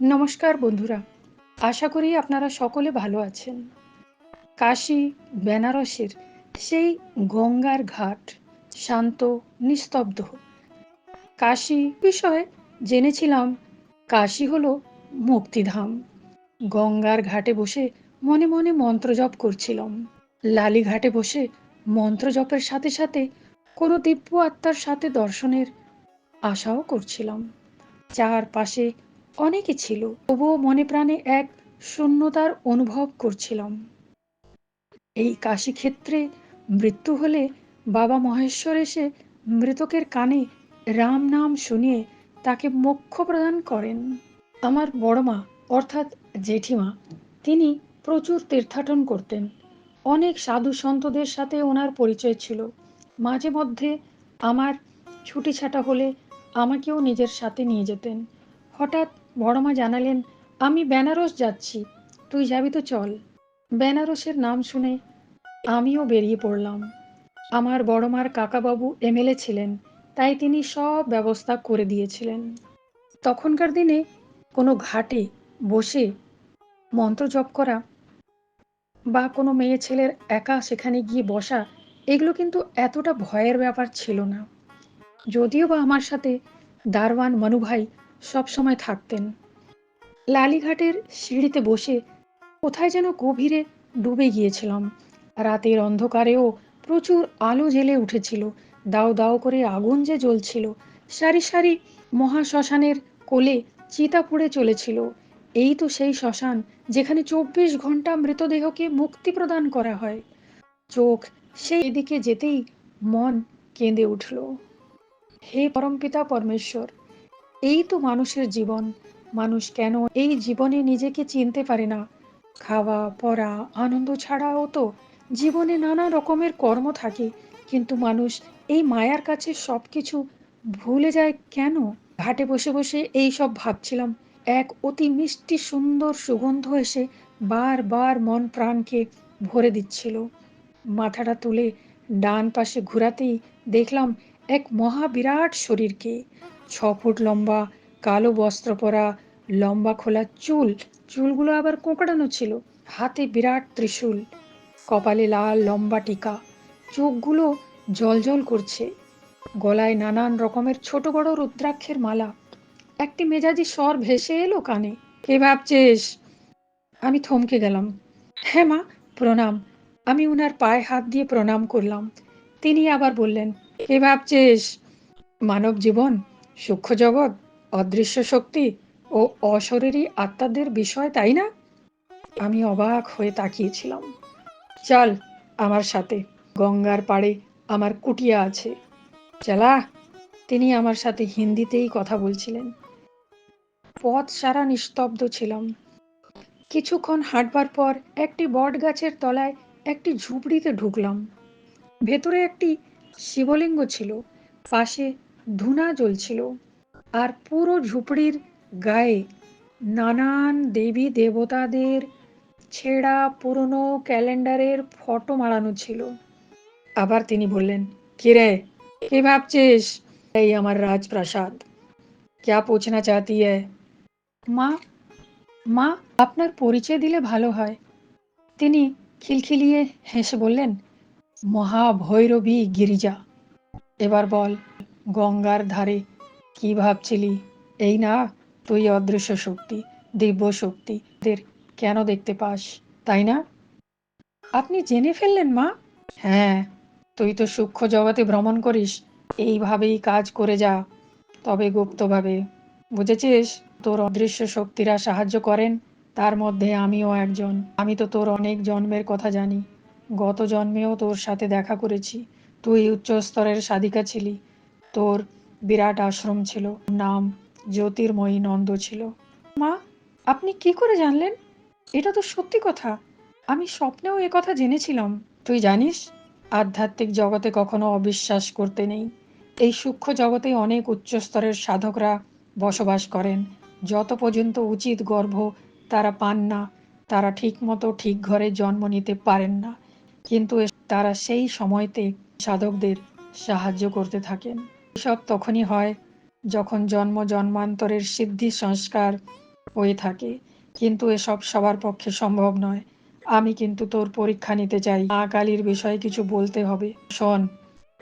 নমস্কার বন্ধুরা। আশা করি আপনারা সকলে ভালো আছেন। কাশী, বেনারসের সেই গঙ্গার ঘাট শান্ত, নিস্তব্ধ। কাশী বিষয়ে জেনেছিলাম, কাশী হলো মুক্তিধাম। গঙ্গার ঘাটে বসে মনে মনে মন্ত্র জপ করছিলাম। লালি ঘাটে বসে মন্ত্র জপের সাথে সাথে কোনো দিব্য আত্মার সাথে দর্শনের আশাও করছিলাম। চারপাশে অনেকে ছিল, তবুও মনে প্রাণে এক শূন্যতার অনুভব করছিলাম। এই কাশী ক্ষেত্রে মৃত্যু হলে বাবা মহেশ্বর এসে মৃতকের কানে রাম নাম শুনিয়ে তাকে মোক্ষ প্রদান করেন। আমার বড় মা, অর্থাৎ জেঠিমা, তিনি প্রচুর তীর্থাটন করতেন। অনেক সাধু সন্তদের সাথে ওনার পরিচয় ছিল। মাঝে মধ্যে আমার ছুটি ছাটা হলে আমাকেও নিজের সাথে নিয়ে যেতেন। হঠাৎ বড়মা জানালেন, আমি বেনারস যাচ্ছি, তুই যাবি তো চল। বেনারসের নাম শুনে আমিও বেরিয়ে পড়লাম। আমার বড়মার কাকাবাবু এমএলএ ছিলেন, তাই তিনি সব ব্যবস্থা করে দিয়েছিলেন। তখনকার দিনে কোনো ঘাটে বসে মন্ত্র জপ করা বা কোনো মেয়ে ছেলের একা সেখানে গিয়ে বসা, এগুলো কিন্তু এতটা ভয়ের ব্যাপার ছিল না। যদিও বা আমার সাথে দারওয়ান মনুভাই সব সময় থাকতেন। লালিঘাটের সিঁড়িতে বসে কোথায় যেন গভীরে ডুবে গিয়েছিলাম। রাতের অন্ধকারেও প্রচুর আলো জেলে উঠেছিল। দাও দাও করে আগুন যে জ্বলছিল, সারি সারি মহাশ্মশানের কোলে চিতা পড়ে চলেছিল। এই তো সেই শ্মশান যেখানে চব্বিশ ঘণ্টা মৃতদেহকে মুক্তি প্রদান করা হয়। চোখ সেই দিকে যেতেই মন কেঁদে উঠল। হে পরমপিতা পরমেশ্বর এই তো মানুষের জীবন। মানুষ কেন এই জীবনে নিজেকে চিনতে পারে না? খাওয়া, পড়া, আনন্দ ছাড়াও তো জীবনে নানা রকমের কর্ম থাকে। কিন্তু মানুষ এই মায়ার কাছে সব কিছু ভুলে যায় কেন? ঘাটে বসে বসে এই সব ভাবছিলাম। এক অতি মিষ্টি সুন্দর সুগন্ধ এসে বারবার মন প্রাণকে ভরে দিচ্ছিল। মাথাটা তুলে ডান পাশে ঘোরাতেই দেখলাম এক মহা বিরাট শরীরকে। ছ ফুট লম্বা, কালো বস্ত্র পরা, লম্বা খোলা চুল। চুলগুলো আবার কোঁকড়ানো ছিল। হাতে বিরাট ত্রিশূল। কপালে লাল, লম্বা টিকা। চোখগুলো জল করছে। গলায় নানান রকমের ছোট বড় রুদ্রাক্ষের মালা। একটি মেজাজি স্বর ভেসে এলো কানে। কে ভাবছিস? আমি থমকে গেলাম। হ্যাঁ মা, প্রণাম। আমি উনার পায়ে হাত দিয়ে প্রণাম করলাম। তিনি আবার বললেন, কে ভাবছিস? মানব জীবন? সূক্ষ্ম জগৎ, অদৃশ্য শক্তি ও অশরীরী আত্মাদের বিষয়, তাই না? আমি অবাক হয়ে তাকিয়েছিলাম। চল আমার সাথে, গঙ্গার পাড়ে আমার কুটিয়া আছে। চালা, তিনি আমার সাথে হিন্দিতেই কথা বলছিলেন। পথ সারা নিস্তব্ধ ছিলাম। কিছুক্ষণ হাঁটবার পর একটি বট গাছের তলায় একটি ঝুপড়িতে ঢুকলাম। ভেতরে একটি শিবলিঙ্গ ছিল। পাশে ধুনা জ্বলছিল আর পুরো ঝুপড়ির গায়ে নানান দেবী দেবতাদের ছেঁড়া পুরনো ক্যালেন্ডারের ফটো মারানো ছিল। আবার তিনি বললেন কিরে কে ভাবছিস? এই আমার রাজপ্রাসাদ। ক্যা পুছনা চাহতি মা? মা, আপনার পরিচয় দিলে ভালো হয়। তিনি খিলখিলিয়ে হেসে বললেন, মহাভৈরবী গিরিজা, এবার বল গঙ্গার ধারে। কি ভাবছিলি? এই না, তুই অদৃশ্য শক্তি, দিব্য শক্তি কেন দেখতে পাস, তাই না? আপনি জেনে ফেললেন, মা। হ্যাঁ তুই তো সূক্ষ্ম জগতে ভ্রমণ করিস, এইভাবেই কাজ করে যা, তবে গুপ্তভাবে। বুঝেছিস, তোর অদৃশ্য শক্তিরা সাহায্য করেন, তার মধ্যে আমিও একজন। আমি তো তোর অনেক জন্মের কথা জানি। গত জন্মেও তোর সাথে দেখা করেছি। তুই উচ্চ স্তরের সাধিকা ছিলি। তোর বিরাট আশ্রম ছিল। নাম জ্যোতির্ময়ী নন্দ ছিল। মা, আপনি কি করে জানলেন? এটা তো সত্যি কথা। আমি স্বপ্নেও এ কথা জেনেছিলাম। তুই জানিস, আধ্যাত্মিক জগতে কখনো অবিশ্বাস করতে নেই। এই সূক্ষ্ম জগতে অনেক উচ্চস্তরের সাধকরা বসবাস করেন। যত পর্যন্ত উচিত গর্ভ তারা পান না, তারা ঠিক মতো ঠিক ঘরে জন্ম নিতে পারেন না। কিন্তু তারা সেই সময়তে সাধকদের সাহায্য করতে থাকেন। এসব তখনই হয় যখন জন্ম জন্মান্তরের সিদ্ধি সংস্কার হয়ে থাকে। কিন্তু এসব সবার পক্ষে সম্ভব নয়। আমি কিন্তু তোর পরীক্ষা নিতে চাই। মা কালীর বিষয়ে কিছু বলতে হবে। শোন,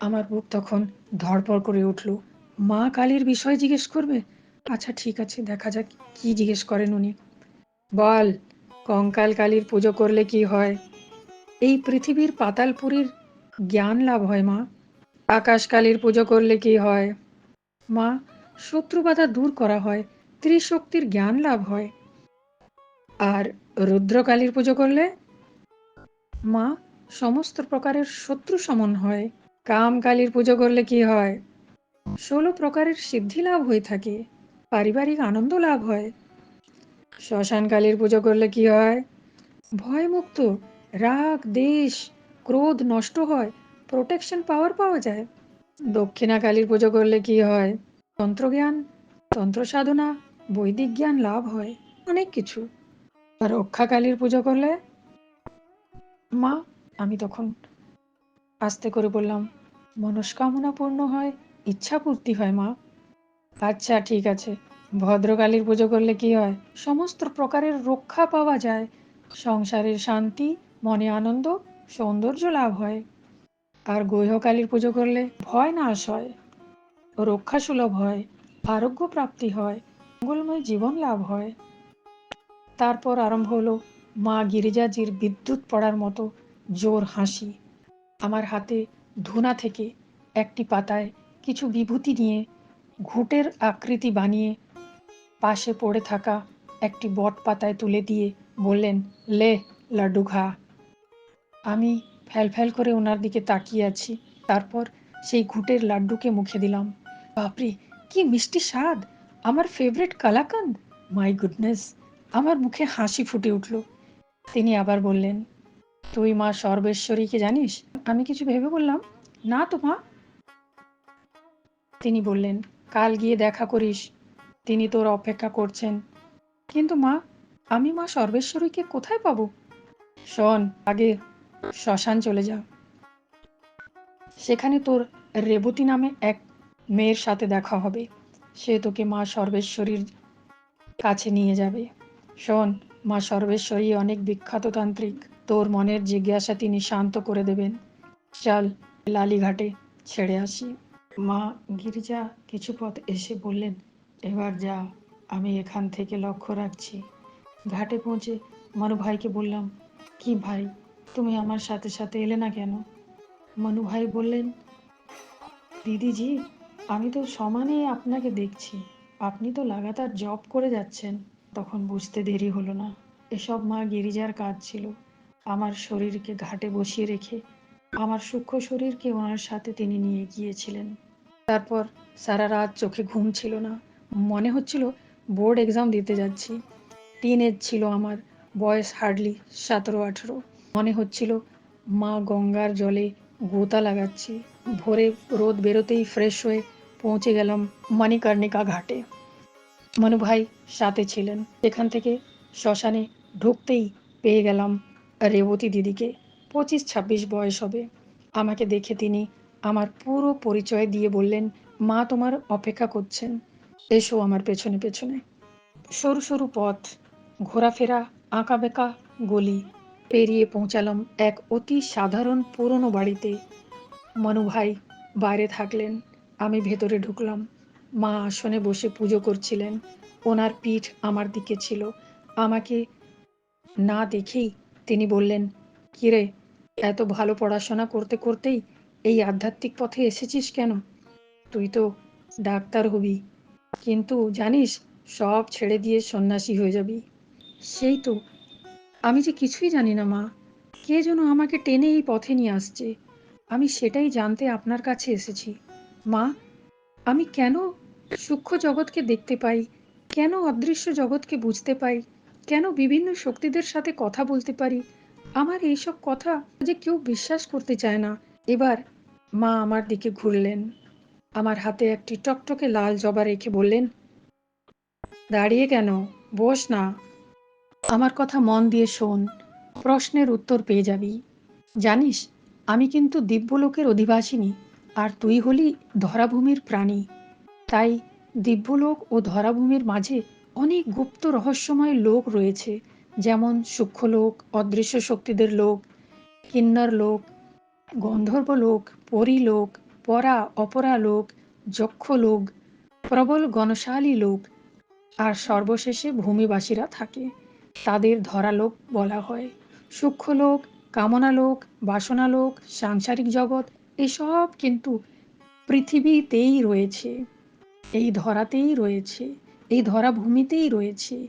আমার বুক তখন ধড়পড় করে উঠল। মা কালীর বিষয়ে জিজ্ঞেস করবে? আচ্ছা ঠিক আছে, দেখা যাক কি জিজ্ঞেস করেন উনি। বল, কঙ্কাল কালীর পুজো করলে কি হয়? এই পৃথিবীর পাতালপুরীর জ্ঞান লাভ হয় মা। আকাশ কালীর পুজো করলে কি হয়? মা, শত্রু বাধা দূর করা হয়, ত্রিশক্তির জ্ঞান লাভ হয়। আর রুদ্রকালীর পুজো করলে? মা, সমস্ত প্রকারের শত্রু সমন হয়। কাম কালীর পুজো করলে কি হয়? ষোলো প্রকারের সিদ্ধি লাভ হয়ে থাকে, পারিবারিক আনন্দ লাভ হয়। শ্মশান কালীর পুজো করলে কি হয়? ভয়মুক্ত, রাগ, দেশ, ক্রোধ নষ্ট হয় প্রোটেকশন পাওয়ার পাওয়া যায়। দক্ষিণা কালীর পুজো করলে কি হয়? তন্ত্রজ্ঞান, তন্ত্র সাধনা, বৈদিক জ্ঞান লাভ হয়, অনেক কিছু। আর রক্ষা কালীর পুজো করলে? মা, আমি তখন আস্তে করে বললাম, মনস্কামনা পূর্ণ হয়, ইচ্ছা পূর্তি হয়, মা। আচ্ছা ঠিক আছে। ভদ্রকালীর পুজো করলে কি হয়? সমস্ত প্রকারের রক্ষা পাওয়া যায়। সংসারের শান্তি, মনে আনন্দ, সৌন্দর্য লাভ হয়। আর গৈহকালীর পুজো করলে ভয় নাশ হয়। রক্ষা সুলভ হয় আরোগ্য প্রাপ্তি হয়, মঙ্গলময় জীবন লাভ হয়। তারপর আরম্ভ হলো মা গিরিজাজির বিদ্যুৎ পড়ার মতো জোর হাসি। আমার হাতে ধুনা থেকে একটি পাতায় কিছু বিভূতি নিয়ে ঘুটের আকৃতি বানিয়ে পাশে পড়ে থাকা একটি বট পাতায় তুলে দিয়ে বললেন, লে, লাড্ডু খা। আমি ফ্যাল ফ্যাল করে ওনার দিকে তাকিয়ে আছি। তারপর সেই ঘুঁটের লাড্ডুকে মুখে দিলাম। বাপরে, কি মিষ্টি স্বাদ! আমার ফেভারিট কালাকান্দ। মাই গুডনেস আমার মুখে হাসি ফুটে উঠল। তিনি আবার বললেন, তুই মা সর্বেশ্বরীকে জানিস? আমি কিছু ভেবে বললাম, না তো মা। তিনি বললেন, কাল গিয়ে দেখা করিস। তিনি তোর অপেক্ষা করছেন। কিন্তু মা, আমি মা সর্বেশ্বরীকে কোথায় পাবো? শোন, আগে শ্মশান চলে যা। সেখানে তোর রেবতী নামে এক মেয়ের সাথে দেখা হবে। সে তোকে মা সর্বেশ্বরীর কাছে নিয়ে যাবে। শোন, মা সর্বেশ্বরী অনেক বিখ্যাত তান্ত্রিক। তোর মনের জিজ্ঞাসা তিনি শান্ত করে দেবেন। চল লালিঘাটে ছেড়ে আসি। মা গিরিজা কিছু পথ এসে বললেন, এবার যা, আমি এখান থেকে লক্ষ্য রাখছি। ঘাটে পৌঁছে মানু ভাইকে বললাম, কি ভাই তুমি আমার সাথে সাথে এলে না কেন? মানু ভাই বললেন, দিদিজি, আমি তো সমানে আপনাকে দেখছি। আপনি তো লাগাতার জব করে যাচ্ছেন। তখন বুঝতে দেরি হলো না। এসব মা গিরিজার কাজ ছিল। আমার শরীরকে ঘাটে বসিয়ে রেখে আমার সূক্ষ্ম শরীরকে ওনার সাথে তিনি নিয়ে গিয়েছিলেন। তারপর সারা রাত চোখে ঘুম ছিল না। মনে হচ্ছিল বোর্ড এক্সাম দিতে যাচ্ছি। টিন এজ ছিল আমার, বয়স হার্ডলি সতেরো আঠেরো। মনে হচ্ছিল, মা গঙ্গার জলে গোতা লাগাচ্ছি। ভোরে রোদ বেরোতেই ফ্রেশ হয়ে পৌঁছে গেলাম মণিকর্ণিকা ঘাটে। মনু ভাই সাথে ছিলেন। এখান থেকে শ্মশানে ঢুকতেই পেয়ে গেলাম রেবতী দিদিকে। পঁচিশ ছাব্বিশ বয়স হবে। আমাকে দেখে তিনি আমার পুরো পরিচয় দিয়ে বললেন, মা তোমার অপেক্ষা করছেন। এসো আমার পেছনে পেছনে। সরু সরু পথ, ঘোরাফেরা আঁকা বেঁকা গলি পেরিয়ে পৌঁছালাম এক অতি সাধারণ পুরনো বাড়িতে। মনু ভাই বাইরে থাকলেন, আমি ভেতরে ঢুকলাম। মা আসনে বসে পুজো করছিলেন, ওনার পিঠ আমার দিকে ছিল। আমাকে না দেখেই তিনি বললেন, কিরে, এত ভালো পড়াশোনা করতে করতেই এই আধ্যাত্মিক পথে এসেছিস কেন? তুই তো ডাক্তার হবি। কিন্তু জানিস, সব ছেড়ে দিয়ে সন্ন্যাসী হয়ে যাবি। সেই তো আমি যে কিছুই জানি না, মা। কে যেন আমাকে টেনে এই পথে নিয়ে আসছে। আমি সেটাই জানতে আপনার কাছে এসেছি। মা, আমি কেন সূক্ষ্ম জগৎকে দেখতে পাই? কেন অদৃশ্য জগৎকে বুঝতে পাই? কেন বিভিন্ন শক্তিদের সাথে কথা বলতে পারি? আমার এইসব কথা যে কেউ বিশ্বাস করতে চায় না। এবার মা আমার দিকে ঘুরলেন। আমার হাতে একটি টকটকে লাল জবা রেখে বললেন, দাঁড়িয়ে কেন? বস না। আমার কথা মন দিয়ে শোন। প্রশ্নের উত্তর পেয়ে যাবি। জানিস, আমি কিন্তু দিব্যলোকের অধিবাসিনী, আর তুই হলি ধরাভূমির প্রাণী। তাই দিব্যলোক ও ধরাভূমির মাঝে অনেক গুপ্ত রহস্যময় লোক রয়েছে, যেমন সূক্ষ্ম লোক অদৃশ্য শক্তিদের লোক, কিন্নর লোক, গন্ধর্ব লোক পরিলোক পরা, অপরা লোক, যক্ষ লোক, প্রবল গণশালী লোক, আর সর্বশেষে ভূমিবাসীরা থাকে। তাদের ধরালোক বলা হয়। সূক্ষ্ম লোক কামনা লোক বাসনা লোক সাংসারিক জগৎ, এসব কিন্তু পৃথিবীতেই রয়েছে। এই ধরাতেই রয়েছে, এই ধরা ভূমিতেই রয়েছে,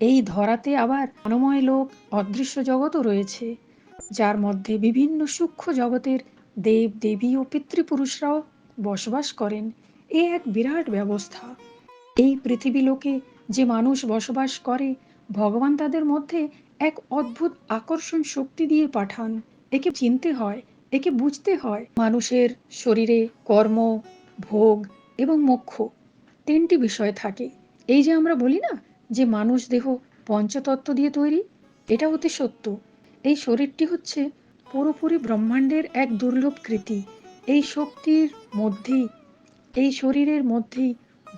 এই ধরাতে আবার মনোময় লোক অদৃশ্য জগতও রয়েছে, যার মধ্যে বিভিন্ন সূক্ষ্ম জগতের দেব দেবী ও পিতৃপুরুষরাও বসবাস করেন। এ এক বিরাট ব্যবস্থা। এই পৃথিবী লোকে যে মানুষ বসবাস করে ভগবান তাদের মধ্যে এক অদ্ভুত আকর্ষণ শক্তি দিয়ে পাঠান। একে চিনতে হয়, একে বুঝতে হয়। মানুষের শরীরে কর্ম, ভোগ এবং মোক্ষ তিনটি বিষয় থাকে। এই যে আমরা বলি না যে মানুষ দেহ পঞ্চতত্ত্ব দিয়ে তৈরি, এটা অতি সত্য। এই শরীরটি হচ্ছে পুরোপুরি ব্রহ্মাণ্ডের এক দুর্লভ কৃতি। এই শক্তির মধ্যেই, এই শরীরের মধ্যেই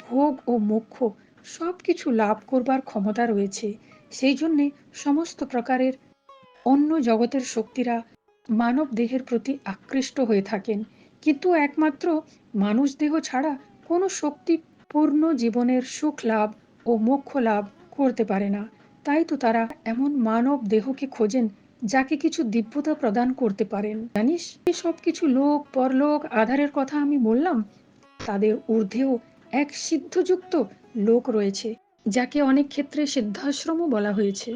ভোগ ও মোক্ষ সব কিছু লাভ করবার ক্ষমতা রয়েছে। সেই জন্যে সমস্ত প্রকারের অন্য জগতের শক্তিরা মানব দেহের প্রতি আকৃষ্ট হয়ে থাকেন। কিন্তু একমাত্র মানুষ দেহ ছাড়া কোনো শক্তি পূর্ণ জীবনের সুখ লাভ ও মোক্ষ লাভ করতে পারে না। তাই তো তারা এমন মানব দেহকে খোঁজেন, যাকে কিছু দিব্যতা প্রদান করতে পারেন। জানিস সব কিছু লোক, পরলোক, আধারের কথা আমি বললাম, তাদের ঊর্ধ্বেও এক সিদ্ধযুক্ত লোক রয়েছে, যাকে অনেক ক্ষেত্রে সিদ্ধাশ্রমও বলা হয়েছে।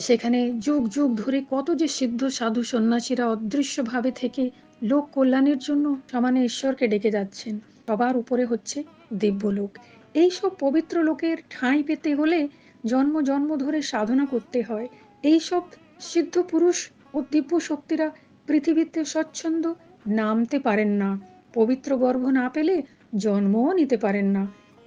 সেখানে যুগ যুগ ধরে কত যে সিদ্ধ সাধু সন্ন্যাসীরা অদৃশ্যভাবে থেকে লোক কল্যাণের জন্য সমানে ঈশ্বরকে ডেকে যাচ্ছেন, সবার উপরে হচ্ছে দিব্যলোক। এইসব পবিত্র লোকের ঠাঁই পেতে হলে জন্ম জন্ম ধরে সাধনা করতে হয়। এইসব সিদ্ধ পুরুষ ও দিব্য শক্তিরা পৃথিবীতে স্বচ্ছন্দ নামতে পারেন না, পবিত্র গর্ভ না পেলে জন্মও নিতে পারেন না।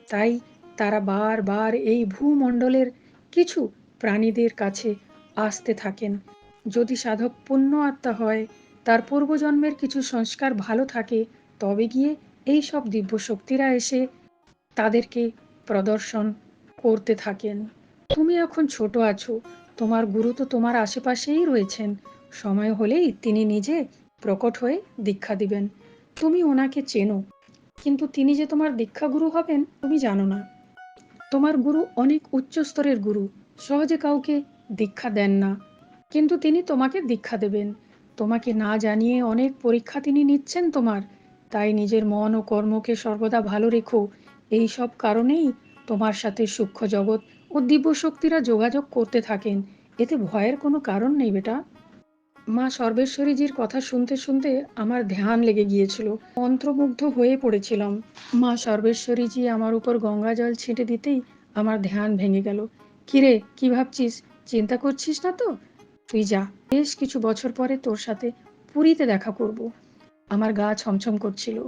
তাই তারা বারবার এই ভূমণ্ডলের কিছু প্রাণীদের কাছে আসতে থাকেন। যদি সাধক পুণ্য আত্মা হয়, তার পূর্বজন্মের কিছু সংস্কার ভালো থাকে, তবে গিয়ে এই সব দিব্য শক্তিরা এসে তাদেরকে প্রদর্শন করতে থাকেন। তুমি এখন ছোট আছো, তোমার গুরু তো তোমার আশেপাশেই রয়েছেন। সময় হলেই তিনি নিজে প্রকট হয়ে দীক্ষা দিবেন। তুমি ওনাকে চেনো, কিন্তু তিনি যে তোমার দীক্ষা গুরু হবেন, তুমি জানো না। তোমার গুরু অনেক উচ্চ স্তরের গুরু, সহজে কাউকে দীক্ষা দেন না। কিন্তু তিনি তোমাকে দীক্ষা দেবেন। তোমাকে না জানিয়ে অনেক পরীক্ষা তিনি নিচ্ছেন তোমার। তাই নিজের মন ও কর্মকে সর্বদা ভালো রেখো। এই সব কারণেই তোমার সাথে সূক্ষ্ম জগৎ ও দিব্য শক্তিরা যোগাযোগ করতে থাকেন। এতে ভয়ের কোনো কারণ নেই, বেটা। মা সর্বেশ্বরীজির কথা শুনতে শুনতে আমার ধ্যান লেগে গিয়েছিল। মন্ত্রমুগ্ধ হয়ে পড়েছিলাম। মা সর্বেশ্বরীজি আমার উপর গঙ্গা জল ছিটে দিতেই আমার ধ্যান ভেঙে গেল। কিরে, কি ভাবছিস? চিন্তা করছিস না তো? তুই যা, বেশ কিছু বছর পরে তোর সাথে পুরীতে দেখা করব। আমার গা ছমছম করছিল।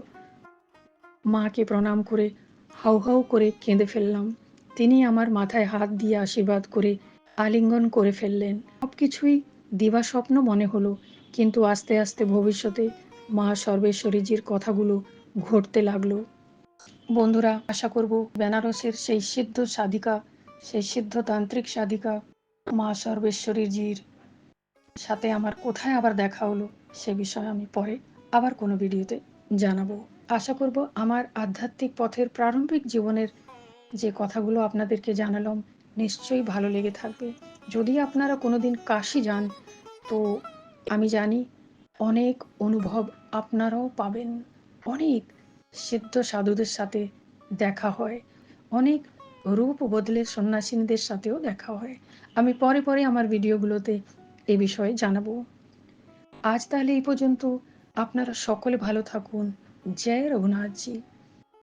মাকে প্রণাম করে, হাউ হাউ করে কেঁদে ফেললাম। তিনি আমার মাথায় হাত দিয়ে আশীর্বাদ করে আলিঙ্গন করে ফেললেন। সব কিছুই দিবা স্বপ্ন মনে হলো, কিন্তু আস্তে আস্তে ভবিষ্যতে মা সর্বেশ্বরীজির কথাগুলো ঘটতে লাগল। বন্ধুরা, আশা করব বেনারসের সেই সিদ্ধ সাধিকা, সেই সিদ্ধ তান্ত্রিক সাধিকা মা সর্বেশ্বরীজির সাথে আমার কোথায় আবার দেখা হলো সে বিষয়ে আমি পরে আবার কোনো ভিডিওতে জানাব। আশা করব আমার আধ্যাত্মিক পথের প্রারম্ভিক জীবনের যে কথাগুলো আপনাদেরকে জানালাম নিশ্চয়ই ভালো লেগে থাকবে। যদি আপনারা কোনোদিন কাশি যান, তো আমি জানি অনেক অনুভব আপনারাও পাবেন। অনেক সিদ্ধ সাধুদের সাথে দেখা হয়। অনেক রূপ বদলে সন্ন্যাসিনীদের সাথেও দেখা হয়। আমি পরে পরে আমার ভিডিওগুলোতে এ বিষয়ে জানাব। আজ তাহলে এই পর্যন্ত। আপনারা সকলে ভালো থাকুন। জয় রঘুনাথজি।